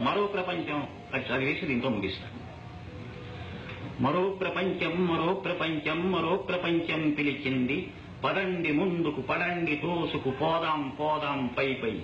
మరో ప్రపంచం. అది చదివేసి దీంతో ముగిస్తాను మరో ప్రపంచం మరో ప్రపంచం మరో ప్రపంచం పిలిచింది. పదండి ముందుకు పడండి తోసుకు పోదాం పోదాం పై పై.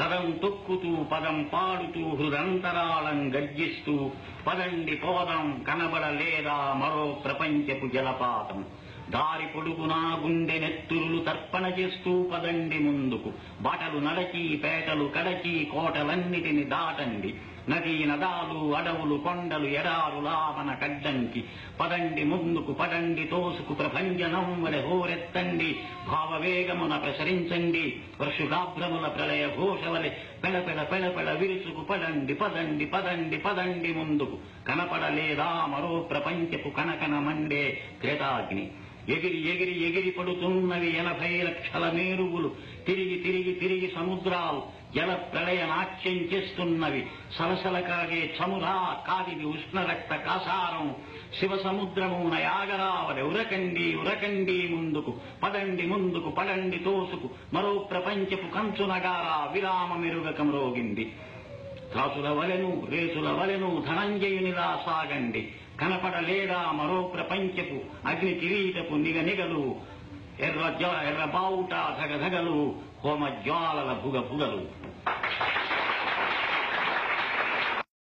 కదం తొక్కుతూ పదం పాడుతూ హృదంతరాళం గర్జిస్తూ పదండి పోదాం కనబడలేదా మరో ప్రపంచపు జలపాతం. దారి పొడుగునా గుండె నెత్తురులు తర్పణ చేస్తూ పదండి ముందుకు బాటలు నడచి పేటలు కడచి కోటలన్నిటిని దాటండి. నదీ నదాలు అడవులు కొండలు ఎడారు లావన కడ్డంకి. పదండి ముందుకు పడండి తోసుకు ప్రభంజనం వలె హోరెత్తండి. భావవేగమున ప్రసరించండి. వర్షుగాభ్రముల ప్రళయ ఘోషవలె పెళపెళ పెళపెళ విరుచుకు పడండి పదండి పదండి పదండి ముందుకు. కనపడలేదా మరో ప్రపంచపు కనకన మండే క్రేతాగ్ని ఎగిరి ఎగిరి ఎగిరి పడుతున్నవి ఎనభై లక్షల మేరువులు. తిరిగి సముద్రాలు జల ప్రళయ నాట్యం చేస్తున్నవి. సలసల కాగే చమురా కాదివి ఉష్ణ రక్త కాసారం. శివ సముద్రము నయాగరావలి. ఉరకండి ఉరకండి ముందుకు. పదండి ముందుకు పడండి తోసుకు. మరో ప్రపంచపు కంచునగారా విరామ మెరుగకం రోగింది. త్రాసుల వలెను రేసుల వలెను ధనంజయునిలా సాగండి. కనపడలేదా మరో ప్రపంచపు? అగ్ని కిరీటపు నిగ నిగలు ఎర్ర జ్వ- ఎర్ర బావుట ధగధగలు హోమ జ్వాలల భుగ భుగలు